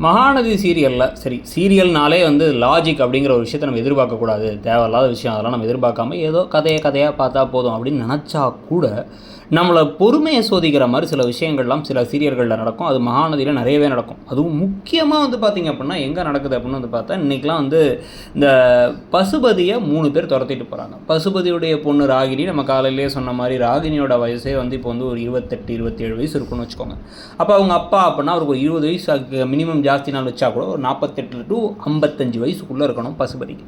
மகாநதி சீரியலில் சரி சீரியல்னாலே வந்து லாஜிக் அப்படிங்கிற ஒரு விஷயத்தை நம்ம எதிர்பார்க்கக்கூடாது தேவையில்லாத விஷயம் அதெல்லாம் நம்ம எதிர்பார்க்காம ஏதோ கதையை கதையாக பார்த்தா போதும் அப்படின்னு நினச்சா கூட நம்மளை பொறுமையை சோதிக்கிற மாதிரி சில விஷயங்கள்லாம் சில சீரியல்களில் நடக்கும். அது மகாநதியில் நிறையவே நடக்கும். அதுவும் முக்கியமாக வந்து பார்த்திங்க அப்படின்னா எங்கே நடக்குது அப்படின்னு வந்து பார்த்தா இன்றைக்கெலாம் வந்து இந்த பசுபதியை மூணு பேர் துரத்திட்டு போகிறாங்க பசுபதியுடைய பொண்ணு ராகினி நம்ம காலையிலேயே சொன்ன மாதிரி ராகினியோட வயசே வந்து இப்போ வந்து ஒரு இருபத்தெட்டு இருபத்தேழு வயசு இருக்குன்னு வச்சுக்கோங்க. அப்போ அவங்க அப்பா அப்படின்னா அவருக்கு ஒரு இருபது வயசு மினிமம் ஜாஸ்தி நாள் வச்சா கூட ஒரு நாற்பத்தெட்டு டு ஐம்பத்தஞ்சு வயசுக்குள்ளே இருக்கணும் பசுபதிக்கு.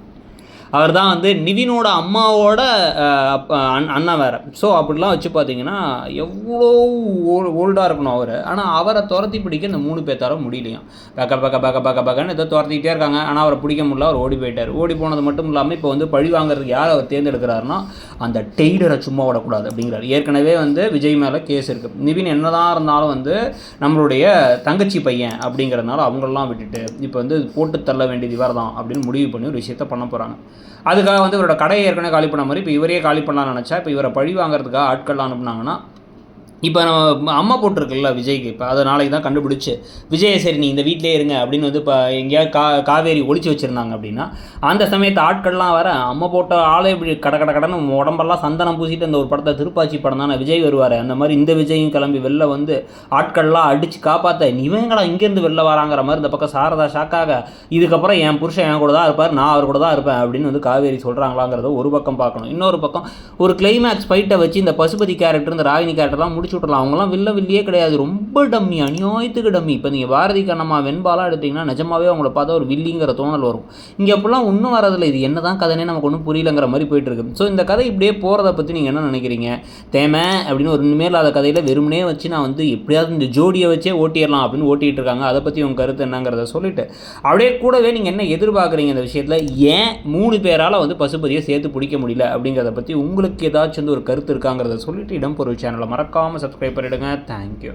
அவர் தான் வந்து நிவினோட அம்மாவோட அஹ், அண்ணன் வேறு. ஸோ அப்படிலாம் வச்சு பார்த்தீங்கன்னா எவ்வளோ ஓல் ஓல்டாக இருக்கணும் அவர். ஆனால் அவரை துரத்தி பிடிக்க இந்த மூணு பேர்த்தார முடியலையும் பக்க பக்க பக்க பக்க பக்கன்னு ஏதோ துரத்திக்கிட்டே இருக்காங்க. ஆனால் அவரை பிடிக்க முடியல அவர் ஓடி போயிட்டார். ஓடி போனது மட்டும் இல்லாமல் இப்போ வந்து பழி வாங்குறதுக்கு யார் அவர் தேர்ந்தெடுக்கிறாருன்னா அந்த டெய்லரை சும்மா விடக்கூடாது அப்படிங்கிறார். ஏற்கனவே வந்து விஜய் மேலே கேஸ் இருக்குது நிவின் என்னதான் இருந்தாலும் வந்து நம்மளுடைய தங்கச்சி பையன் அப்படிங்கிறதுனால அவங்களெல்லாம் விட்டுட்டு இப்போ வந்து போட்டு தள்ள வேண்டியது இவர் தான் அப்படின்னு முடிவு பண்ணி ஒரு விஷயத்த பண்ண போகிறாங்க அதுக்காக வந்து இவரோட கடையை ஏற்கனவே காலி பண்ண மாதிரி இப்போ இவரே காலி பண்ணலாம்னு நினச்சா இப்போ இவரை பழி வாங்குறதுக்காக ஆட்கள்லாம் அனுப்புனாங்கன்னா இப்போ நம்ம அம்மா போட்டிருக்குல்ல விஜய்க்கு இப்போ அதை நாளைக்கு தான் கண்டுபிடிச்சி விஜய் சரி நீ இந்த வீட்டிலே இருங்க அப்படின்னு வந்து இப்போ எங்கேயாவது கா காவேரி ஒழிச்சு வச்சுருந்தாங்க அப்படின்னா அந்த சமயத்து ஆட்கள்லாம் வர அம்மா போட்ட ஆளே இப்படி கட கட கடன்னு உடம்பெல்லாம் சந்தனம் பூசிட்டு அந்த ஒரு படத்தை திருப்பாச்சி படம் தானே விஜய் வருவார். அந்த மாதிரி இந்த விஜயும் கிளம்பி வெளில வந்து ஆட்கள்லாம் அடித்து காப்பாற்ற இவங்களா இங்கேருந்து வெளில வராங்கிற மாதிரி இந்த பக்கம் சாரதா ஷாக்காக இதுக்கப்புறம் என் புருஷன் என் கூட தான் இருப்பார் நான் அவர் கூட தான் இருப்பேன் அப்படின்னு வந்து காவேரி சொல்கிறாங்களாங்கிறத ஒரு பக்கம் பார்க்கணும். இன்னொரு பக்கம் ஒரு கிளைமேக்ஸ் ஃபைட்டை வச்சு இந்த பசுபதி கேரக்டர் இந்த ராகினி கேரக்டர்லாம் முடிச்சு விட்றலாம் அவங்களாம் வில்ல வில்லியே கிடையாது. ரொம்ப டம்மி அநியாயத்துக்கு டம்மி. இப்போ நீங்கள் பாரதி கண்ணம்மா வெண்பாலாம் எடுத்தீங்கன்னா நிஜமாவே அவங்கள பார்த்தா ஒரு வில்லிங்கிற தோணல் வரும். இங்கே அப்படிலாம் ஒன்றும் வரதில்லை இது என்ன தான் கதைனே நமக்கு ஒன்றும் புரியலங்கிற மாதிரி போயிட்டுருக்கு ஸோ இந்த கதை இப்படியே போகிறத பற்றி நீங்கள் என்ன நினைக்கிறீங்க? தேமை அப்படின்னு ஒரு இனிமேல் அந்த கதையில் வெறுமனே வச்சு நான் வந்து எப்படியாவது இந்த ஜோடியை வச்சே ஓட்டிடலாம் அப்படின்னு ஓட்டிகிட்டு இருக்காங்க. அதை பற்றி உங்கள் கருத்து என்னங்கிறத சொல்லிட்டு. அப்படியே கூடவே நீங்கள் என்ன எதிர்பார்க்குறீங்க இந்த விஷயத்தில்? ஏன் மூணு பேரால் வந்து பசுபதியை சேர்த்து பிடிக்க முடியல அப்படிங்கிறத பற்றி உங்களுக்கு ஏதாச்சும் வந்து ஒரு கருத்து இருக்காங்கிறத சொல்லிட்டு இடம்பொருள் சேனலை மறக்காமல் சப்ஸ்கிரைப் பண்ணிவிடுங்க தேங்க்யூ